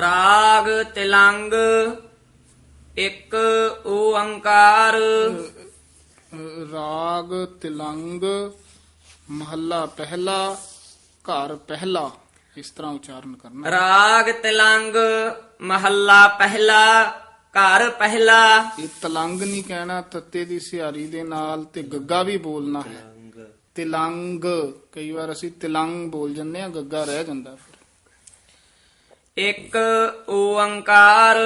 ਰਾਗ ਤਿਲੰਗ ਇੱਕ ਓੰਕਾਰ। ਰਾਗ ਤਿਲੰਗ ਮਹੱਲਾ ਪਹਿਲਾ ਘਰ ਪਹਿਲਾ ਇਸ ਤਰ੍ਹਾਂ ਉਚਾਰਨ ਕਰਨਾ। ਰਾਗ ਤਿਲੰਗ ਮਹੱਲਾ ਪਹਿਲਾ ਘਰ ਪਹਿਲਾ। ਇਹ ਤਲੰਗ ਨਹੀਂ ਕਹਿਣਾ ਤੱਤੇ ਦੀ ਸਿਹਾਰੀ ਦੇ ਨਾਲ ਤੇ ਗੱਗਾ ਵੀ ਬੋਲਣਾ ਹੈ। ਤਿਲੰਗ। ਕਈ ਵਾਰ ਅਸੀਂ ਤਿਲੰਗ ਬੋਲ ਜੰਨੇ ਆ ਗੱਗਾ ਰਹਿ ਜਾਂਦਾ ਇੱਕ ਓੰਕਾਰ,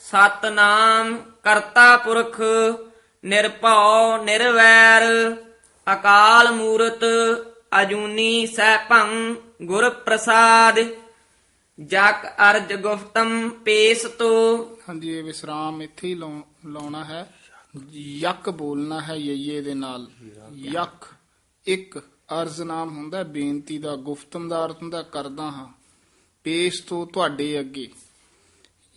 ਸਤਨਾਮ, ਕਰਤਾ ਪੁਰਖ, ਨਿਰਭਉ, ਨਿਰਵੈਰ, ਅਕਾਲ ਮੂਰਤ, ਅਜੂਨੀ ਸੈਭੰ ਗੁਰ ਪ੍ਰਸਾਦ ਜਕ ਅਰਜ ਗੁਫਤਮ ਪੇਸ ਤੋ ਹਾਂਜੀ, ਇਹ ਵਿਸਰਾਮ ਇੱਥੇ ਹੀ ਲਾਉਣਾ ਹੈ। ਯਕ ਬੋਲਣਾ ਹੈ ਯਈਏ ਦੇ ਨਾਲ। ਯਕ, ਇੱਕ ਅਰਜ਼ ਨਾਮ ਹੁੰਦਾ ਬੇਨਤੀ ਦਾ ਗੁਫਤਮ ਦਾ ਅਰਥ ਹੁੰਦਾ ਕਰਦਾ ਹਾਂ। ਪੇਸ਼ ਤੋਂ ਤੁਹਾਡੇ ਅੱਗੇ।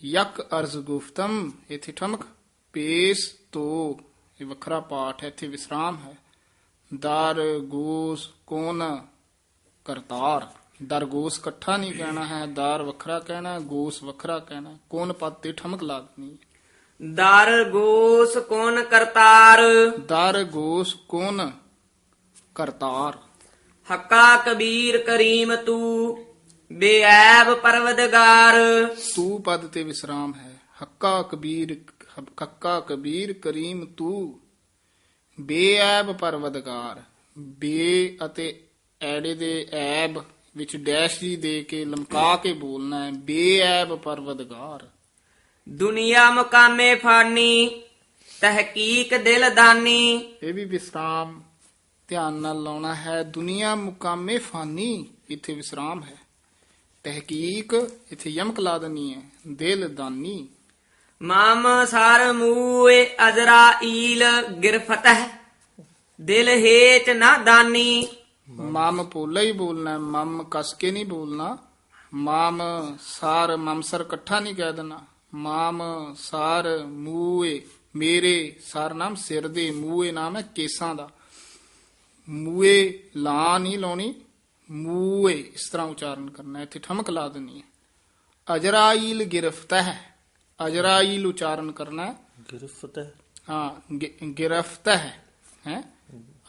ਯਕ ਅਰਜ਼ ਗੁਫਤਮ ਇੱਥੇ ਠਮਕ ਪੇਸ਼ ਤੋਂ। ਇਹ ਵੱਖਰਾ ਪਾਠ ਹੈ ਇੱਥੇ ਵਿਸਰਾਮ ਹੈ। ਦਰ ਗੋਸ ਕੋਨ ਕਰਤਾਰ। ਦਰ ਗੋਸ ਇਕੱਠਾ ਨਹੀਂ ਕਹਿਣਾ ਹੈ ਦਰ ਵੱਖਰਾ ਕਹਿਣਾ ਹੈ, ਗੋਸ ਵੱਖਰਾ ਕਹਿਣਾ ਹੈ। ਕੋਨ ਪਦ ਤੇ ਠਮਕ ਲਾ ਦੇਣੀ ਹੈ। ਦਰ ਗੋਸ ਕੋਨ ਕਰਤਾਰ। ਦਰ ਗੋਸ ਕੋਨ ਕਰਤਾਰ। ਹੱਕਾ ਕਬੀਰ ਕਰੀਮ ਤੂ। ਬੇਐਬ ਪਰਵਦਗਾਰ। ਤੂ ਪਦ ਤੇ ਵਿਸਰਾਮ ਹੈ। ਹੱਕਾ ਕਬੀਰ ਹੱਕਾ ਕਬੀਰ ਕਰੀਮ ਤੂ। ਬੇਐਬ ਪਰਵਦਗਾਰ। ਬੇ ਅਤੇ ਐੜੇ ਦੇ ਐਬ ਵਿੱਚ ਡੈਸ਼ ਜੀ ਦੇ ਕੇ ਲਮਕਾ ਕੇ ਬੋਲਣਾ ਹੈ। ਬੇਐਬ ਪਰਵਦਗਾਰ। ਦੁਨੀਆ ਮੁਕਾਮੇ ਫਾਨੀ ਤਹਕੀਕ ਦਿਲ ਦਾਨੀ। ਇਹ ਵੀ ਵਿਸਰਾਮ ਧਿਆਨ ਨਾਲ ਲਾਉਣਾ ਹੈ। ਦੁਨੀਆ ਮੁਕਾਮੇ ਫਾਨੀ ਇੱਥੇ ਵਿਸਰਾਮ ਹੈ। ਤਹਿਕੀਕ ਇੱਥੇ ਯਮਕ ਲਾ ਦੇਣੀ ਹੈ ਦਿਲ ਦਾਨੀ। ਮਾਮ ਸਰ ਮੂਏ ਅਜ਼ਰਾਈਲ ਗਿਰਫਤਹ ਦਿਲ ਹੇਚ ਨਾ ਦਾਨੀ। ਮਮ ਪੋਲਾ ਹੀ ਬੋਲਣਾ ਮਮ ਕਸ ਕੇ ਨਹੀਂ ਬੋਲਣਾ। ਮਾਮ ਸਾਰ ਮਮਸਰ ਇਕੱਠਾ ਨਹੀਂ ਕਹਿ ਦੇਣਾ। ਮਾਮ ਸਾਰ ਮੂਏ ਮੇਰੇ ਸਾਰ ਨਾਮ ਸਿਰ ਦੇ ਮੂਏ ਨਾਮ ਹੈ ਕੇਸਾਂ ਦਾ। ਮੂਏ ਲਾ ਨਹੀਂ ਲਾਉਣੀ ਮੂਏ ਇਸ ਤਰ੍ਹਾਂ ਉਚਾਰਨ ਕਰਨਾ। ਇੱਥੇ ਠਮਕ ਲਾ ਦੇਣੀ ਹੈ। ਅਜਰਾਈਲ ਗਿਰਫਤਹ ਹੈ ਅਜਰਾਈਲ ਉਚਾਰਨ ਕਰਨਾ ਹੈ। ਗਿਰਫਤ ਹੈ। ਹਾਂ ਗਿ- ਗਿਰਫਤ ਹੈ ਹੈ?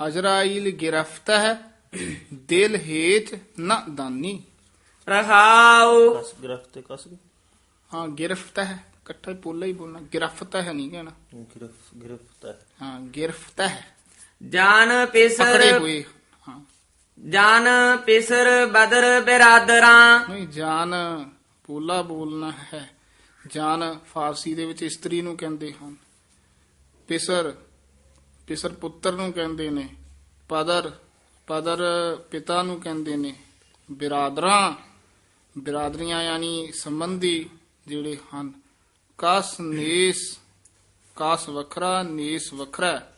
ਅਜਰਾਈਲ ਗਿਰਫਤ ਹੈ ਦਿਲ ਹੇਤ ਨਾ ਦਾਨੀ। ਰਹਾਉ। ਕਸ ਗਿਰਫਤ ਹੈ ਕਸ ਹਾਂ ਗਿਰਫਤ ਹੈ ਇਕੱਠਾ ਹੀ ਪੋਲਾ ਹੀ ਬੋਲਣਾ ਗਿਰਫਤ ਹੈ ਨਹੀਂ ਕਹਿਣਾ। ਗਿਰਫ ਗਿਰਫਤ ਹੈ। ਹਾਂ ਗਿਰਫਤ ਹੈ। ਜਾਨ ਪਿਸਰ ਪਕੜੇ ਹੋਏ। ਜਾਨ ਪਿਸਰ ਬਦਰ ਬਿਰਾਦਰਾਂ। ਨਹੀਂ, ਜਾਨ ਪੋਲਾ ਬੋਲਣਾ ਹੈ। ਜਾਨ ਫਾਰਸੀ ਦੇ ਵਿੱਚ ਇਸਤਰੀ ਨੂੰ ਕਹਿੰਦੇ ਹਨ। ਪਿਸਰ ਪਿਸਰ ਪੁੱਤਰ ਨੂੰ ਕਹਿੰਦੇ ਨੇ। ਪਦਰ ਪਦਰ ਪਿਤਾ ਨੂੰ ਕਹਿੰਦੇ ਨੇ। ਬਿਰਾਦਰਾਂ, ਬਿਰਾਦਰੀਆਂ ਯਾਨੀ ਸੰਬੰਧੀ ਜਿਹੜੇ ਹਨ। ਕਾਸ ਨੇਸ, ਕਾਸ ਵੱਖਰਾ, ਨੇਸ ਵੱਖਰਾ।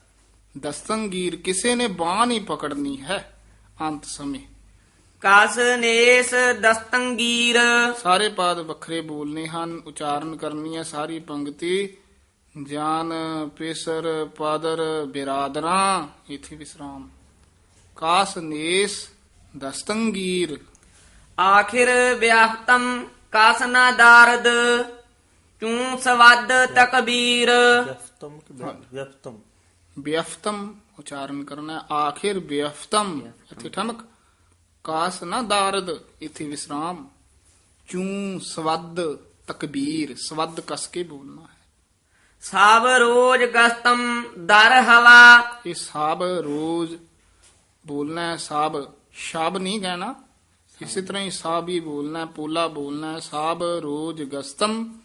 ਦਸਤੰਗੀਰ ਕਿਸੇ ਨੇ ਬਾਹ ਨਹੀਂ ਪਕੜਨੀ ਹੈ। ਅੰਤ ਸਮੇਂ। ਕਸ ਨੇਸ ਦਸਤੰਗੀਰ। ਸਾਰੇ ਪਾਦ ਵੱਖਰੇ ਬੋਲਨੇ ਹਨ ਉਚਾਰਨ ਕਰਨੀ ਹੈ ਸਾਰੀ ਪੰਕਤੀ ਜਾਨ ਪੇਸਰ ਪਾਦਰ ਬਿਰਾਦਰਾਂ ਇਥੇ ਵਿਸਰਾਮ। ਕਾਸ ਨੇਸ ਦਸਤੰਗੀਰ। ਆਖਿਰ ਵਿਆਹਤਮ ਕਸ ਨਾ ਦਾਰਦ ਚੂੰ ਸਵਦ ਤਕਬੀਰ। ਵਿਅਫਤਮ ਬਿਅਫਤਮ ਉਚਾਰਨ ਕਰਨਾ। ਆਖਿਰ ਬਿਅਫਤਮ ਇਥੇ ਠਮਕ। ਕਾਸ ਨਾ ਦਾਰਦ ਇਥੇ ਵਿਸਰਾਮ। ਚੂੰ ਸਵਦ ਤਕਬੀਰ ਸਵਦ ਕਸ ਕੇ ਬੋਲਣਾ ਹੈ। ਸਭ ਰੋਜ ਗਸਤਮ ਦਰ ਹਵਾ। ਇਹ ਸਭ ਰੋਜ਼ ਬੋਲਣਾ ਹੈ। ਸਭ ਸ਼ਬ ਨਹੀਂ ਕਹਿਣਾ। ਇਸੇ ਤਰ੍ਹਾਂ ਹੀ ਸਭ ਹੀ ਬੋਲਣਾ ਪੋਲਾ ਬੋਲਣਾ ਸਭ ਰੋਜ਼ ਗਸਤਮ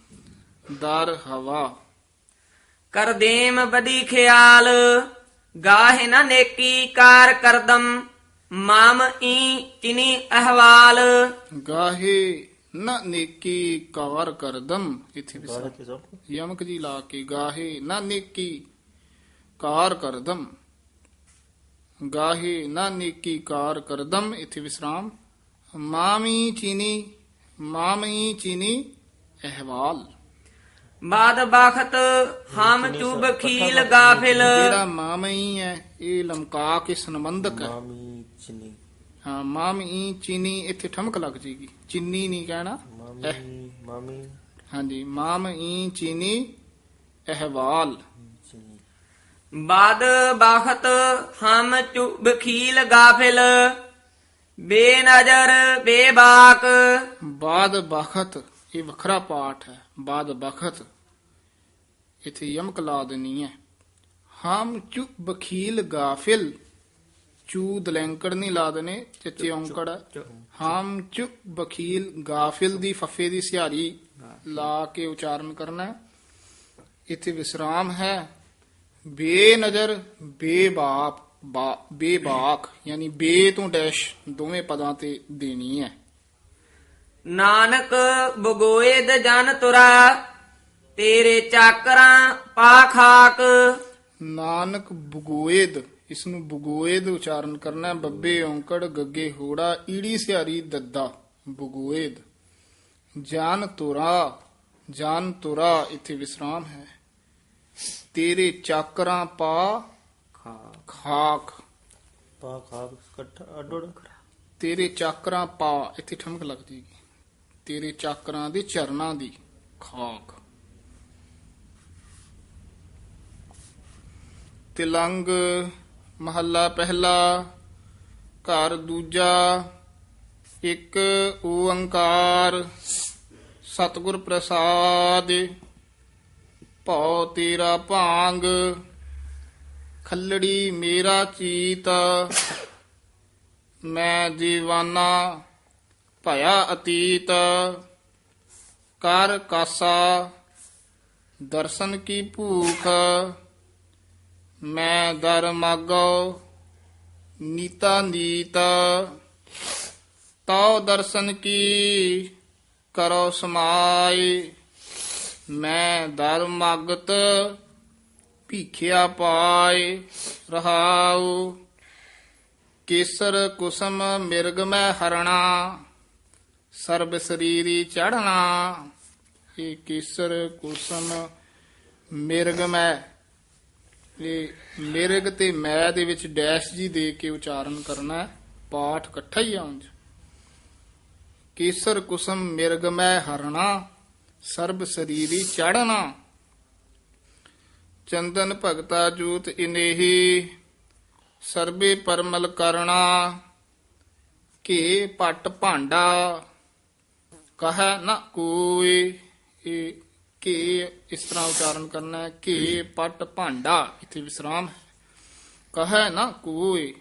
ਦਰ ਹਵਾ। ਕਰਦੇਮ ਬਦੀ ਖਿਆਲ। ਗਾਹੇ ਨਾ ਨੇਕੀ ਕਾਰ ਕਰਦਮ ਮਾਮ ਈ ਚਿਨੀ ਅਹਵਾਲ। ਗਾਹੇ ਨ ਨੇਕੀ ਕਾਰ ਕਰਦਮ ਇਥੇ ਸਭ ਯਮਕ ਜੀ ਲਾ ਕੇ ਗਾਹੇ ਨ ਨੇਕੀ ਕਾਰ ਕਰਦਮ। ਗਾਹੇ ਨ ਨੇਕੀ ਕਾਰ ਕਰਦਮ ਇਥੇ ਵਿਸਰਾਮ। ਮਾਮੀ ਚੀਨੀ ਮਾਮੀ ਚੀਨੀ ਅਹਵਾਲ। ਬਾਦ ਬਖਤ ਹਮ ਚੁਬ ਖੀਲ ਗਾਫਿਲ। ਜਿਹੜਾ ਮਾਮਈ ਹੈ ਇਹ ਲਮਕਾ ਕੇ ਸੰਬੰਧਕ ਹੈ। ਮਾਮੀ ਚਿਨੀ। ਹਾਂ ਮਾਮ ਈ ਚੀਨੀ ਇੱਥੇ ਠਮਕ ਲੱਗ ਜੇਗੀ। ਚੀਨੀ ਨਹੀਂ ਕਹਿਣਾ। ਮਾਮੀ ਮਾਮੀ। ਹਾਂਜੀ ਮਾਮ ਈ ਚੀਨੀ ਅਹਵਾਲ। ਬਾਦ ਬਾਖਤ ਹਮ ਚੁਬ ਖੀਲ ਗਾਫਿਲ। ਬੇਨਜ਼ਰ ਬੇਬਾਕ। ਬਾਦ ਬਖਤ ਇਹ ਵੱਖਰਾ ਪਾਠ ਹੈ। ਬਾਦ ਬਖਤ ਇੱਥੇ ਯਮਕ ਲਾ ਦੇਣੀ ਹੈ। ਹਮ ਚੁ ਬਖੀਲ ਗਾਫਿਲ ਚੂ ਦਲੈਂਕੜ ਨਹੀਂ ਲਾ ਦੇਣੇ ਚੱਚੇ ਔਂਕੜ। ਹਮ ਚੁ ਬਖੀਲ ਗਾਫਿਲ ਦੀ ਫਫੇ ਦੀ ਸਿਹਾਰੀ ਲਾ ਕੇ ਉਚਾਰਨ ਕਰਨਾ। ਇੱਥੇ ਵਿਸਰਾਮ ਹੈ। ਬੇਨਜ਼ਰ ਬੇਬਾਪ ਬਾ- ਬੇਬਾਕ ਯਾਨੀ ਬੇ ਤੋਂ ਡੈਸ਼ ਦੋਵੇਂ ਪਦਾਂ ਤੇ ਦੇਣੀ ਹੈ। ਨਾਨਕ ਬਗੋਏਦ ਜਨ ਤੁਰਾ ਤੇਰੇ ਚਾਕਰਾਂ ਪਾ ਖਾਕ। ਨਾਨਕ ਬੁਗੋਏਦ ਇਸ ਨੂੰ ਬੁਗੋਏਦ ਉਚਾਰਨ ਕਰਨਾ ਹੈ। ਬੱਬੇ ਔਂਕੜ ਗੱਗੇ ਹੋੜਾ ਈੜੀ ਸਿਹਾਰੀ ਦੱਦਾ ਬੁਗੋਏਦ ਜਾਨ ਤੁਰਾ ਜਾਨ ਤੁਰਾ ਇੱਥੇ ਵਿਸਰਾਮ ਹੈ। ਤੇਰੇ ਚਾਕਰਾਂ ਪਾ ਖਾਕ। ਪਾ ਖਾਬ ਇਕੱਠਾ ਅਡੜ ਤੇਰੇ ਚਾਕਰਾਂ ਪਾ ਇੱਥੇ ਠਮਕ ਲੱਗ ਜੇਗੀ ਤੇਰੇ ਚਾਕਰਾਂ ਦੇ ਚਰਨਾਂ ਦੀ ਖਾਕ। ਤਿਲੰਗ ਮਹੱਲਾ ਪਹਿਲਾ, ਘਰ ਦੂਜਾ, ਇੱਕ ਓੰਕਾਰ, ਸਤਿਗੁਰ ਪ੍ਰਸਾਦ, ਭਉ ਤੇਰਾ ਭਾਂਗ, ਖੱਲੜੀ ਮੇਰਾ ਚੀਤ, ਮੈਂ ਜੀਵਾਨਾ ਭਇਆ ਅਤੀਤ, ਕਰ ਕਾਸਾ, ਦਰਸ਼ਨ ਕੀ ਭੂਖ, ਮੈਂ ਦਰ ਮਾਗੋ ਨੀਤਾ ਨੀਤ। ਤਉ ਦਰਸ਼ਨ ਕੀ ਕਰੋ ਸਮਾਈ, ਮੈਂ ਦਰ ਮਗਤ ਭੀਖਿਆ ਪਾਏ ਰਹਾਉ। ਕੇਸਰ ਕੁਸਮ ਮਿਰਗ ਮੈਂ ਹਰਣਾ। ਸਰਬ ਸਰੀਰੀ ਚੜਨਾ ਇਹ ਕੇਸਰ ਕੁਸਮ, ਮਿਰਗ ਮੈਂ। ਇਹ ਮਿਰਗ ਤੇ ਮੈਂ ਦੇ ਵਿੱਚ ਡੈਸ਼ ਜੀ ਦੇ ਕੇ ਉਚਾਰਨ ਕਰਨਾ ਪਾਠ ਇਕੱਠਾ ਹੀ ਆਉਂਜ ਕੇਸਰ ਕੁਸਮ, ਮਿਰਗ ਮੈਂ ਹਰਣਾ, ਸਰਬ ਸਰੀਰੀ ਚੜਨਾ ਚੰਦਨ ਭਗਤਾ ਜੂਤ ਇਨੇਹੀ, ਸਰਬੇ ਪਰਮਲ ਕਰਣਾ। ਕੇ ਪਟ ਭਾਂਡਾ ਕਹੈ ਨਾ ਕੋਈ ਇਹ ਕੇ ਇਸ ਤਰ੍ਹਾਂ ਉਚਾਰਨ ਕਰਨਾ ਹੈ? ਕੇ ਪਟ ਭਾਂਡਾ? ਇਥੇ ਵਿਸਰਾਮ ਹੈ। ਕਹੈ ਨਾ ਕੋਈ,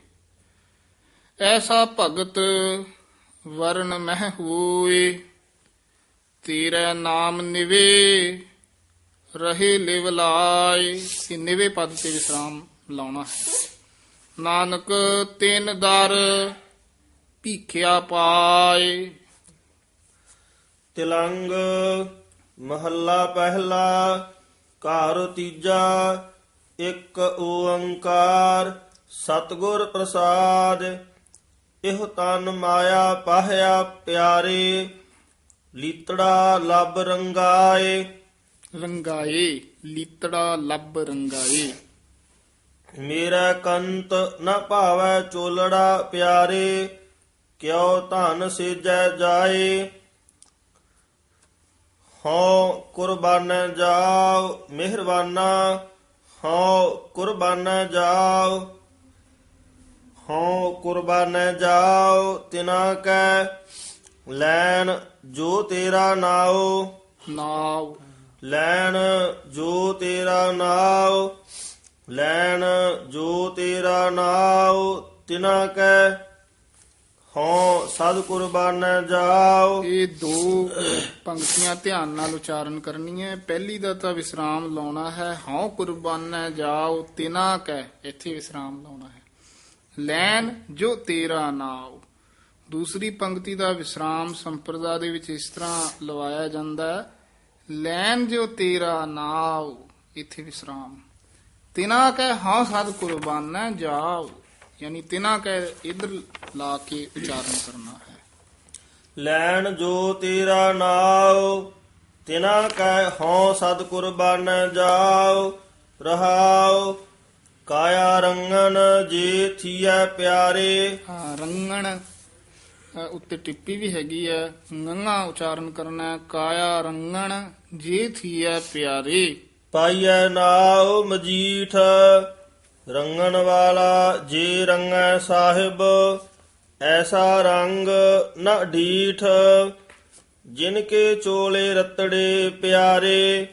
ਐਸਾ ਭਗਤ ਵਰਨ ਮਹਿ ਹੋਏ, ਤੇਰਾ ਨਾਮ ਨਿਵੇ, ਰਹੇ ਲਿਵ ਲਾਏ। ਇਹ ਨਿਵੇ ਪਦ ਤੇ ਵਿਸਰਾਮ ਲਾਉਣਾ ਹੈ। ਨਾਨਕ ਤਿੰਨ ਦਰ ਭੀਖਿਆ ਪਾਏ ਤਿਲੰਗ ਮਹੱਲਾ ਪਹਿਲਾ ਘਰ ਤੀਜਾ ਇੱਕ ਓੰਕਾਰ ਸਤਿਗੁਰ ਪ੍ਰਸਾਦ। ਇਹ ਤਨ ਮਾਇਆ ਪਾਹਿਆ ਪਿਆਰੇ ਲੀਤੜਾ ਲਬ ਰੰਗਾਏ। ਰੰਗਾਏ ਲੀਤੜਾ ਲੱਭ ਰੰਗਾਏ। ਮੇਰਾ ਕੰਤ ਨ ਭਾਵੈ ਚੋਲੜਾ ਪਿਆਰੇ ਕਿਉ ਧਨ ਸੇਜੈ ਜਾਏ। ਹਉ ਕੁਰਬਾਨ ਜਾਓ ਮਿਹਰਬਾਨਾ। ਹਉ ਕੁਰਬਾਨ ਜਾਓ ਹਉ ਕੁਰਬਾਨ ਜਾਓ ਤਿਨਾ ਕੈ ਲੈਣ ਜੋ ਤੇਰਾ ਨਾਉ। ਨਾਉ। ਲੈਣ ਜੋ ਤੇਰਾ ਨਾਉ ਲੈਣ ਜੋ ਤੇਰਾ ਨਾਉ ਤਿਨਾ ਕੈ ਹੋ, ਸਦ ਕੁਰਬਾਨ ਜਾਓ। ਇਹ ਦੋ ਪੰਕਤੀਆਂ ਧਿਆਨ ਨਾਲ ਉਚਾਰਨ ਕਰਨੀਆਂ। ਪਹਿਲੀ ਦਾ ਤਾਂ ਵਿਸਰਾਮ ਲਾਉਣਾ ਹੈ। ਹਉ ਕੁਰਬਾਨ ਜਾਓ, ਤਿਨਾ ਕੈ ਇੱਥੇ ਵਿਸਰਾਮ ਲਾਉਣਾ ਹੈ। ਲੈਨ ਜੋ ਤੇਰਾ ਨਾਉ। ਦੂਸਰੀ ਪੰਕਤੀ ਦਾ ਵਿਸਰਾਮ ਸੰਪਰਦਾ ਦੇ ਵਿੱਚ ਇਸ ਤਰ੍ਹਾਂ ਲਵਾਇਆ ਜਾਂਦਾ ਹੈ। ਲੈਨ ਜੋ ਤੇਰਾ ਨਾਉ, ਇੱਥੇ ਵਿਸਰਾਮ। ਤਿਨਾ ਕੈ ਹਉ ਸਦ ਕੁਰਬਾਨ ਜਾਓ। ਯਾਨੀ ਤਿਨਾ ਕੈ ਇਧਰ ਲਾ ਕੇ ਉਚਾਰਨ ਕਰਨਾ ਹੈ ਲੈਣ ਜੋ ਤੇਰਾ ਨਾਉ ਤਿਨਾ ਕੈ ਹਉ ਸਦ ਕੁਰਬਾਨ ਜਾਓ ਰਹਾਉ ਕਾਇਆ ਰੰਗਨ ਜੇ ਥੀਐ ਪਿਆਰੇ ਹਾਂ ਰੰਗਣ ਉੱਤੇ ਟਿੱਪੀ ਵੀ ਹੈਗੀ ਹੈ ਗੰਗਾ ਉਚਾਰਨ ਕਰਨਾ। ਕਾਇਆ ਰੰਗਣ ਜੇ ਥੀਐ ਪਿਆਰੇ ਪਾਈਐ ਨਾਉ ਮਜੀਠ ਰੰਗਣ ਵਾਲਾ ਜੇ ਰੰਗੈ ਸਾਹਿਬ ਐਸਾ ਰੰਗ ਨ ਢੀਠ। ਜਿਨ ਕੇ ਚੋਲੇ ਰਤੜੇ ਪਿਆਰੇ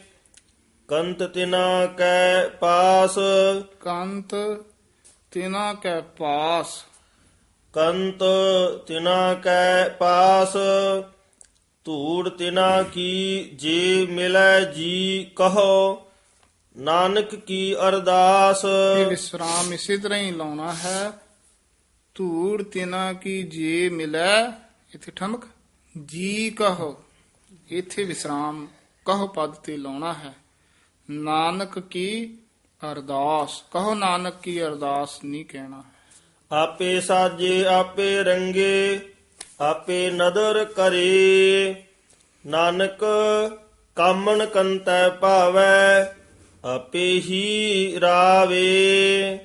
ਕੰਤ ਤਿਨਾ ਕੈ ਪਾਸ। ਕੰਤ ਤਿਨਾ ਕੈ ਪਾਸ। ਕੰਤ ਤਿਨਾ ਕੈ ਪਾਸ। ਧੂੜ ਤਿਨਾ ਕੀ ਜੇ ਮਿਲੈ ਜੀ ਕਹੋ। ਨਾਨਕ ਕੀ ਅਰਦਾਸ? ਇਹ ਵਿਸਰਾਮ ਇਸੇ ਤਰ੍ਹਾਂ ਹੀ ਲਾਉਣਾ ਹੈ। ਧੂੜ ਤਿਨਾ ਕੀ ਜੇ ਮਿਲੈ? ਇੱਥੇ ਠਮਕ? ਜੀ ਕਹੋ। ਇੱਥੇ ਵਿਸਰਾਮ ਕਹੋ ਪਦ ਤੇ ਲਾਉਣਾ ਹੈ। ਨਾਨਕ ਕੀ ਅਰਦਾਸ? ਕਹੋ ਨਾਨਕ ਕੀ ਅਰਦਾਸ ਨਹੀਂ ਕਹਿਣਾ ਆਪੇ ਸਾਜੇ ਆਪੇ ਰੰਗੇ ਆਪੇ ਨਦਰ ਕਰੇ। ਨਾਨਕ ਕਾਮਣ ਕੰਤੈ ਭਾਵੈ ਆਪੇ ਹੀ ਰਾਵੇ।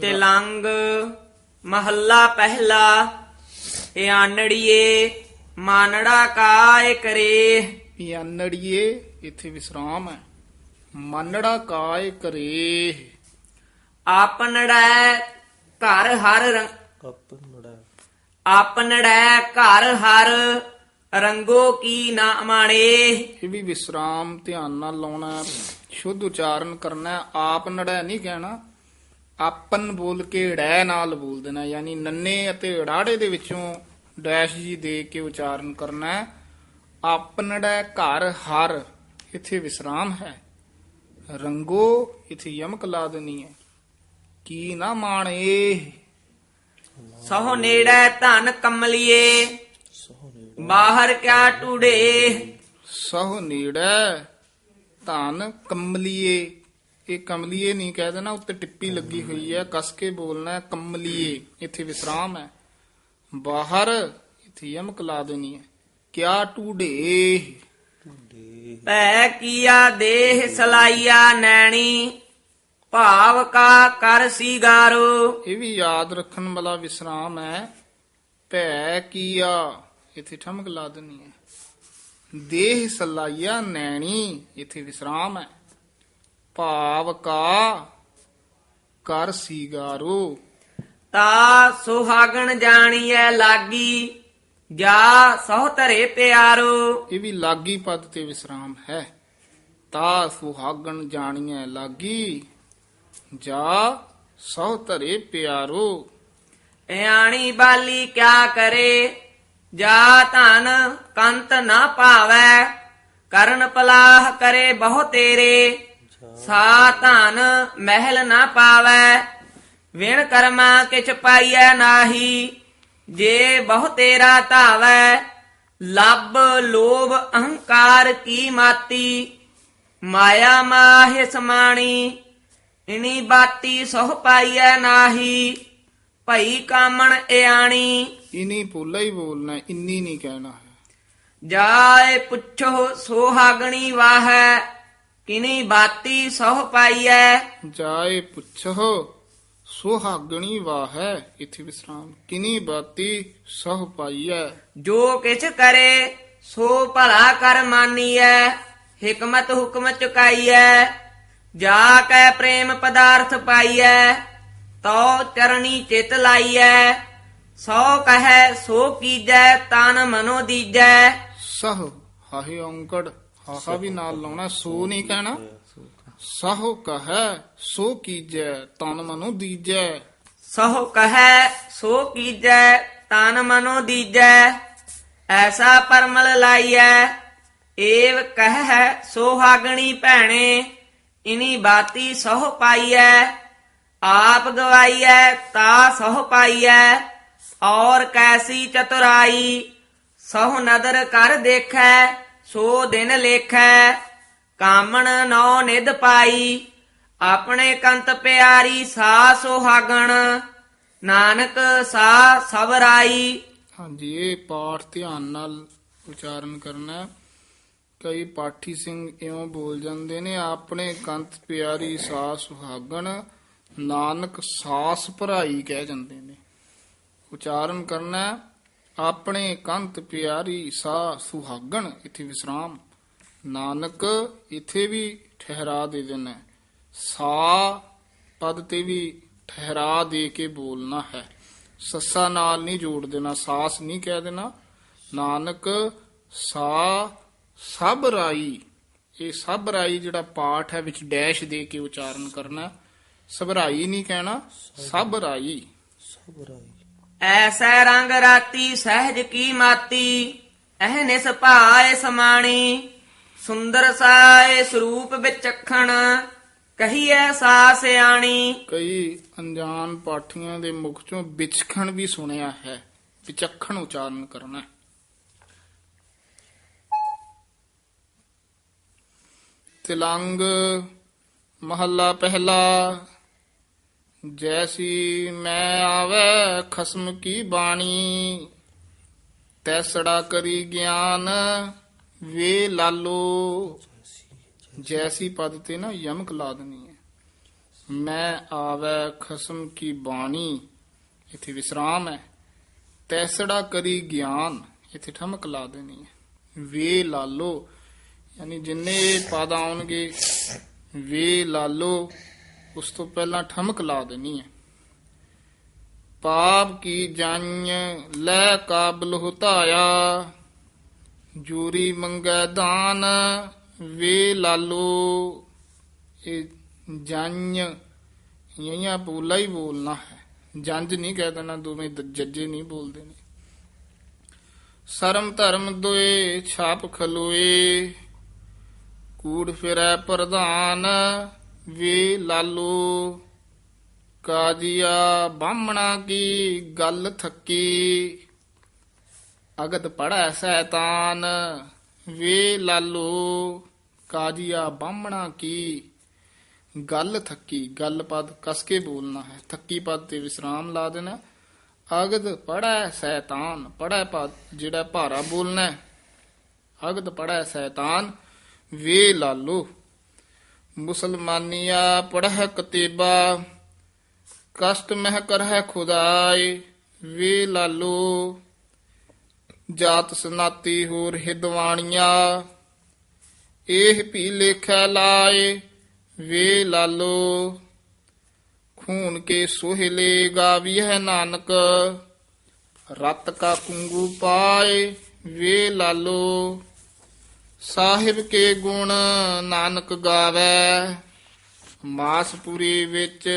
ਤਿਲੰਗ ਮਹੱਲਾ ਪਹਿਲਾ ਇਆਨੜੀਏ ਮਾਨੜਾ ਕਾਇ ਕਰੇ। ਪਿਆਨੜੀਏ ਇੱਥੇ ਵਿਸਰਾਮ ਹੈ। ਮੰਨੜਾ ਕਾਇ ਕਰੇ। ਆਪਨੜੈ ਘਰ ਹਰ ਰੰਗ ਆਪਣੜਾ ਆਪਨੜੈ ਘਰ ਹਰ ਰੰਗੋ ਕੀ ਨਾ ਮਾਣੇ। ਇਹ ਵੀ ਵਿਸਰਾਮ ਧਿਆਨ ਨਾਲ ਲਾਉਣਾ ਹੈ। ਸ਼ੁੱਧ ਉਚਾਰਨ ਕਰਨਾ। ਆਪ ਨੜੈ ਨਹੀਂ ਕਹਿਣਾ। ਆਪਨ ਬੋਲ ਕੇ ੜੈ ਨਾਲ ਬੋਲ ਦੇਣਾ ਯਾਨੀ ਨੰਨੇ ਅਤੇ ੜਾੜੇ ਦੇ ਵਿੱਚੋਂ ਡੈਸ਼ ਜੀ ਦੇ ਕੇ ਉਚਾਰਨ ਕਰਨਾ। ਆਪਨੜੈ ਘਰ ਹਰ ਇੱਥੇ ਵਿਸਰਾਮ ਹੈ। ਰੰਗੋ ਇੱਥੇ ਯਮਕ ਲਾ ਦੇਣੀ ਹੈ। ਕੀ ਨਾ ਮਾਣੇ। ਸਹੁ ਨੇੜੇ ਧਨ ਕਮਲੀਏ ਬਾਹਰ ਕਿਆ ਟੂੜੇ। ਸਹੁ ਨੇੜੈ ਧਨ ਕਮਲੀਏ। ਇਹ ਕਮਲੀਏ ਨਹੀਂ ਕਹਿ ਦੇਣਾ ਉੱਤੇ ਟਿੱਪੀ ਲੱਗੀ ਹੋਈ ਹੈ ਕਸ ਕੇ ਬੋਲਣਾ ਹੈ, ਕਮਲੀਏ। ਇੱਥੇ ਵਿਸਰਾਮ ਹੈ। ਬਾਹਰ ਇੱਥੇ ਯਮਕ ਲਾ ਦੇਣੀ ਹੈ। ਕਿਆ ਟੂਡੇ? ਭੈ ਕੀਆ ਦੇਹ ਸਲਾਈਆ ਨੈਣੀ ਭਾਵ ਕਾ ਕਰ ਸੀਗਾਰੋ। ਇਹ ਵੀ ਯਾਦ ਰੱਖਣ ਵਾਲਾ ਵਿਸਰਾਮ ਹੈ। ਭੈ ਕੀਆ। ਇੱਥੇ ਠਮਕ ਲਾ ਦੇਣੀ ਹੈ। ਦੇਹ ਸਲਾਈਆ ਨੈਣੀ ਇੱਥੇ ਵਿਸਰਾਮ ਹੈ। ਭਾਵ ਕਾ ਕਰ ਸੀਗਾਰੋ। ਤਾ ਸੁਹਾਗਣ ਜਾਣੀਐ ਲਾਗੀ ਜਾ ਸਹੁ ਧਰੇ ਪਿਆਰੋ। ਇਹ ਵੀ ਲਾਗੀ ਪਦ ਤੇ ਵਿਸਰਾਮ ਹੈ। ਤਾ ਸੁਹਾਗਣ ਜਾਣੀਐ ਲਾਗੀ ਜਾ ਸਹੁ ਧਰੇ ਪਿਆਰੋ। ਇਆਣੀ ਬਾਲੀ ਕਿਆ ਕਰੇ? ਜਾ ਧਨ ਕੰਤ ਨਾ ਪਾਵੈ ਕਰਨ ਪਲਾਹ ਕਰੇ ਬਹੁ ਤੇਰੇ। ਸਾ ਧਨ ਮਹਿਲ ਨਾ ਪਾਵੈ, ਵਿਣ ਕਰਮਾ ਕਿਛ ਪਾਈਐ ਨਾਹੀ। ਜੇ ਬਹੁ ਤੇਰਾ ਧਾਵੈ, ਲੱਭ ਲੋਭ ਅਹੰਕਾਰ ਕੀ ਮਾਤੀ। ਮਾਇਆ ਮਾਹਿ ਸਮਾਣੀ ਇਨੀ ਬਾਤੀ ਸੋਹ ਪਾਈਐ ਨਾਹੀ। ਭਈ ਕਾਮਣ ਇਆਣੀ। ਇਨੀ ਪੋਲਾ ਹੀ ਬੋਲਣਾ ਇੰਨੀ ਨਹੀਂ ਕਹਿਣਾ ਜਾਏ ਪੁੱਛੋ ਸੋਹਾਗਣੀ ਵਾਹੈ ਕਿਨੀ ਬਾਤੀ ਸੋਹ ਪਾਈਐ। ਜਾਏ ਪੁੱਛੋ ਸੁਹਾਗਣੀ ਵਾਹੈ ਇਥੇ ਵਿਸਰਾਮ ਕਿਨੀ ਬਾਤੀ ਸਹ ਪਾਈਐ। ਜੋ ਕਿਛ ਕਰੇ ਸੋ ਭਲਾ ਕਰ ਮਾਨੀਐ ਹਕਮਤ ਹੁਕਮ ਚੁਕਾਈਐ। ਜਾ ਕੈ ਪ੍ਰੇਮ ਪਦਾਰਥ ਪਾਈਐ ਤੋ ਚਰਣੀ ਚਿਤ ਲਾਈਐ। ਸੋ ਕਹੈ ਸੋ ਕੀਜੈ ਤਨ ਮਨੋ ਦੀਜੈ। ਸਹ ਹਾਹੇ ਔਂਕੜ ਹਾਹਾ ਵੀ ਨਾਲ ਲਾਉਣਾ ਸੋ ਨਹੀਂ ਕਹਿਣਾ। ਸਹ ਕਹੈ ਸੋ ਕੀਜੈ ਤਨ ਮਨੋ ਦੀਜੈ। ਸੋ ਕਹੈ ਸੋ ਕੀਜੈ ਤਨ ਮਨੋ ਦੀਜੈ। ਐਸਾ ਪਰਮਲ ਲਾਈਐ ਏਵ ਕਹਿ ਸੋਹਾਗਣੀ ਭੈਣੇ ਇਨੀ ਬਾਤੀ ਸੋਹ ਪਾਈਐ। ਆਪ ਗਵਾਈਐ ਤਾ ਸੋਹ ਪਾਈਐ। ਔਰ ਕੈਸੀ ਚਤੁਰਾਈ, ਸੋਹ ਨਦਰ ਕਰ ਦੇਖੈ, ਸੋ ਦਿਨ ਲੇਖੈ। ਕਾਮਣ ਨੌ ਨਿਧ ਪਾਈ, ਆਪਣੇ ਕੰਤ ਪਿਆਰੀ ਸਾ ਸੁਹਾਗਣ। ਨਾਨਕ ਸਾ ਸਵਰਾਈ ਹਾਂਜੀ, ਇਹ ਪਾਠ ਧਿਆਨ ਨਾਲ ਉਚਾਰਨ ਕਰਨਾ ਕਈ ਪਾਠੀ ਸਿੰਘ ਇਉਂ ਬੋਲ ਜਾਂਦੇ ਨੇ, ਆਪਣੇ ਕੰਤ ਪਿਆਰੀ ਸਾਸ ਸੁਹਾਗਣ, ਨਾਨਕ ਸਾਸ ਭਰਾਈ ਕਹਿ ਜਾਂਦੇ ਨੇ। ਉਚਾਰਨ ਕਰਨਾ ਆਪਣੇ ਕੰਤ ਪਿਆਰੀ ਸਾ ਸੁਹਾਗਣ, ਇਥੇ ਵਿਸਰਾਮ। ਨਾਨਕ ਇਥੇ ਵੀ ਠਹਿਰਾ ਦੇ ਦੇਣਾ ਸਾ ਪਦ ਤੇ ਵੀ ਠਹਿਰਾ ਦੇ ਕੇ ਬੋਲਣਾ ਹੈ। ਸੱਸਾ ਨਾਲ ਨਹੀਂ ਜੋੜ ਦੇਣਾ, ਸਾਸ ਨਹੀਂ ਕਹਿ ਦੇਣਾ। ਨਾਨਕ ਸਾ ਸਭ ਰਾਈ, ਇਹ ਸਭ ਰਾਈ ਜਿਹੜਾ ਪਾਠ ਹੈ ਵਿੱਚ ਡੈਸ਼ ਦੇ ਕੇ ਉਚਾਰਨ ਕਰਨਾ ਸਭਰਾਈ ਨਹੀਂ ਕਹਿਣਾ ਸਭ ਰਾਈ। ਐਸੈ ਰੰਗ ਰਾਤੀ ਸਹਿਜ ਕੀ ਮਾਤੀ ਅਹਨਿਸ ਭਾਏ ਸਮਾਣੀ ਸੁੰਦਰ ਸਾਏ ਸਰੂਪ ਵਿਚਖਣ, ਕਹੀਐ ਸਾ ਸਿਆਣੀ ਕਈ ਅਣਜਾਣ ਪਾਠੀਆਂ ਦੇ ਮੁਖ ਚੋਂ ਵਿਚਖਣ ਵੀ ਸੁਣਿਆ ਹੈ, ਵਿਚਖਣ ਉਚਾਰਨ ਕਰਨਾ ਹੈ। ਤਿਲੰਗ, ਮਹੱਲਾ ਪਹਿਲਾ ਜੈਸੀ ਮੈਂ ਆਵੇ ਖਸਮ ਕੀ ਬਾਣੀ ਤੈਸੜਾ ਕਰੀ ਗਿਆਨ ਵੇ ਲਾਲੋ ਜੈਸੀ ਪਦ ਤੇ ਨਾ ਯਮਕ ਲਾ ਦੇਣੀ ਹੈ ਮੈਂ ਆਵੇ ਖਸਮ ਕੀ ਬਾਣੀ ਇਥੇ ਵਿਸਰਾਮ ਹੈ ਤੈਸੜਾ ਕਰੀ ਗਿਆਨ ਇਥੇ ਠਮਕ ਲਾ ਦੇਣੀ ਹੈ ਵੇ ਲਾਲੋ ਯਾਨੀ ਜਿੰਨੇ ਪਦ ਆਉਣਗੇ ਵੇ ਲਾਲੋ ਉਸ ਤੋਂ ਪਹਿਲਾਂ ਠਮਕ ਲਾ ਦੇਣੀ ਹੈ। ਪਾਪ ਕੀ ਜੰਨ ਲੈ ਕਾਬਲ ਹੁਤਾਇਆ। ਜੂਰੀ ਮੰਗੈ ਦਾਨ, ਵੇ ਲਾਲੋ। ਇਹ ਜੰਨ ਇਹਾਂ ਬੋਲਾ ਹੀ ਬੋਲਣਾ ਹੈ। ਜੰਜ ਨਹੀਂ ਕਹਿ ਦੇਣਾ, ਦੋਵੇਂ ਦ- ਜੱਜੇ ਨਹੀਂ ਬੋਲਦੇ ਨੇ। ਸਰਮ ਧਰਮ ਦੋਏ, ਛਾਪ ਖਲੋਏ। ਕੂੜ ਫਿਰੈ ਪ੍ਰਧਾਨ ਵੇ ਲਾਲੋ, ਕਾਜੀਆ, ਬਾਹਮਣਾ ਕੀ ਗੱਲ ਥੱਕੀ? ਅਗਤ ਪੜੈ ਸੈਤਾਨ, ਵੇ ਲਾਲੋ, ਕਾਜੀਆ, ਬਾਹਮਣਾ ਕੀ ਗੱਲ ਥੱਕੀ? ਗੱਲ ਪਦ ਕਸ ਕੇ ਬੋਲਣਾ ਹੈ। ਥੱਕੀ ਪਦ ਤੇ ਵਿਸਰਾਮ ਲਾ ਦੇਣਾ ਅਗਦ ਪੜੈ ਸੈਤਾਨ ਪੜੈ ਪਦ ਜਿਹੜਾ ਭਾਰਾ ਬੋਲਣਾ ਹੈ। ਅਗਦ ਪੜੈ ਸੈਤਾਨ, ਵੇ ਲਾਲੋ। ਮੁਸਲਮਾਨੀਆ ਪੜ੍ਹ ਕਤੇਬਾ ਕਸ਼ਟ ਮਹਿ ਕਰਹਿ ਖੁਦਾਏ ਵੇ ਲਾਲੋ ਜਾਤ ਸਨਾਤੀ ਹੋਰ ਹਿਦਵਾਣੀਆਂ ਇਹ ਵੀ ਲੇਖੈ ਲਾਏ ਵੇ ਲਾਲੋ ਖੂਨ ਕੇ ਸੋਹਿਲੇ ਗਾਵੀਐ ਨਾਨਕ ਰਤ ਕਾ ਕੁੰਗੂ ਪਾਏ ਵੇ ਲਾਲੋ ਸਾਹਿਬ ਕੇ ਗੁਣ ਨਾਨਕ ਗਾਵੇ, ਮਾਸਪੁਰੀ ਵਿੱਚ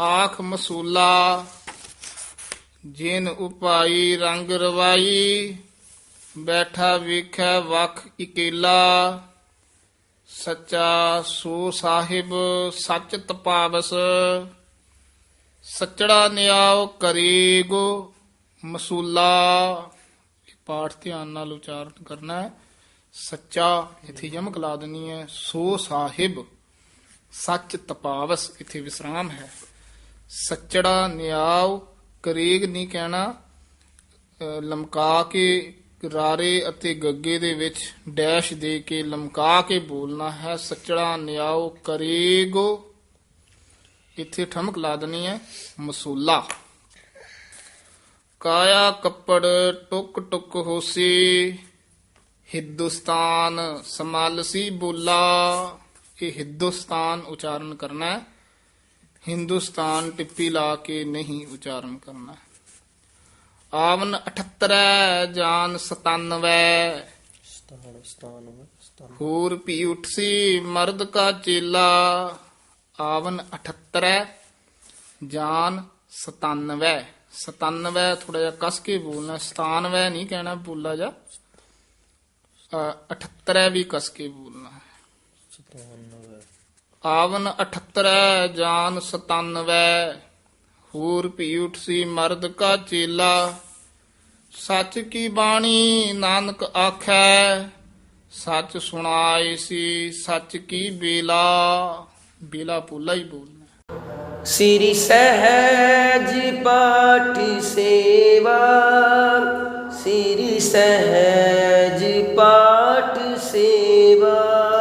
ਆਖ ਮਸੂਲਾ, ਜਿਨ ਉਪਾਈ ਰੰਗ ਰਵਾਈ, ਬੈਠਾ ਵੇਖੈ ਵਖ ਇਕੇਲਾ। ਸੱਚਾ ਸੋ ਸਾਹਿਬ ਸੱਚ ਤਪਾਵਸ, ਸੱਚੜਾ ਨਿਆਉ ਕਰੀਗੋ ਮਸੂਲਾ। ਪਾਠ ਧਿਆਨ ਨਾਲ ਉਚਾਰਨ ਕਰਨਾ ਹੈ। ਸੱਚਾ ਇਥੇ ਯਮਕ ਲਾ ਦੇਣੀ ਹੈ ਸੋ ਸਾਹਿਬ ਸੱਚ ਤਪਾਵਸ, ਇਥੇ ਵਿਸਰਾਮ ਹੈ। ਸੱਚੜਾ ਨਿਆਉ, ਕਰੇਗ ਨਹੀਂ ਕਹਿਣਾ ਲਮਕਾ ਕੇ ਰਾਰੇ ਅਤੇ ਗੱਗੇ ਦੇ ਵਿੱਚ ਡੈਸ਼ ਦੇ ਕੇ ਲਮਕਾ ਕੇ ਬੋਲਣਾ ਹੈ। ਸੱਚੜਾ ਨਿਆਉ, ਕਰੇਗੋ, ਇੱਥੇ ਠਮਕ ਲਾ ਦੇਣੀ ਹੈ ਮਸੂਲਾ। ਕਾਇਆ ਕੱਪੜ ਟੁਕ ਟੁਕ ਹੋਸੀ ਹਿੰਦੁਸਤਾਨ ਸਮਾਲਸੀ ਬੋਲਾ ਇਹ ਹਿੰਦੁਸਤਾਨ ਉਚਾਰਨ ਕਰਨਾ ਹੈ ਹਿੰਦੁਸਤਾਨ ਟਿੱਪੀ ਲਾ ਕੇ ਨਹੀਂ ਉਚਾਰਨ ਕਰਨਾ ਆਵਨ 78 ਜਾਨ 97 ਸਤਾਨ ਸਤਾਨ ਸਤਾਨ ਹੋਰ ਪੀ ਉਠਸੀ ਮਰਦ ਕਾ ਚੇਲਾ ਆਵਨ 78 ਜਾਨ 97 97 ਥੋੜਾ ਜਿਹਾ ਕਸ ਕੇ ਬੋਲਣਾ 97 ਨਹੀਂ ਕਹਿਣਾ ਬੋਲਾ ਜਾ 78 ਵੀ ਕਸ ਕੇ ਬੋਲਣਾ ਹੈ। ਸਤਾਨਵੇਂ ਆਵਨ 78 ਜਾਨ 97 ਹੋਰ ਪੀ ਉਠਸੀ ਮਰਦ ਕਾ ਚੇਲਾ। ਸੱਚ ਕੀ ਬਾਣੀ ਨਾਨਕ ਆਖੈ ਸੱਚ ਸੁਣਾਏ ਸੀ ਸੱਚ ਕੀ ਬੇਲਾ। ਬੇਲਾ ਪੋਲਾ ਹੀ ਬੋਲਣਾ ਸ੍ਰੀ ਸਹਿਜ ਪਾਠ ਸੇਵਾ। ਸਿਰ ਸਹਿਜ ਪਾਠ ਸੇਵਾ।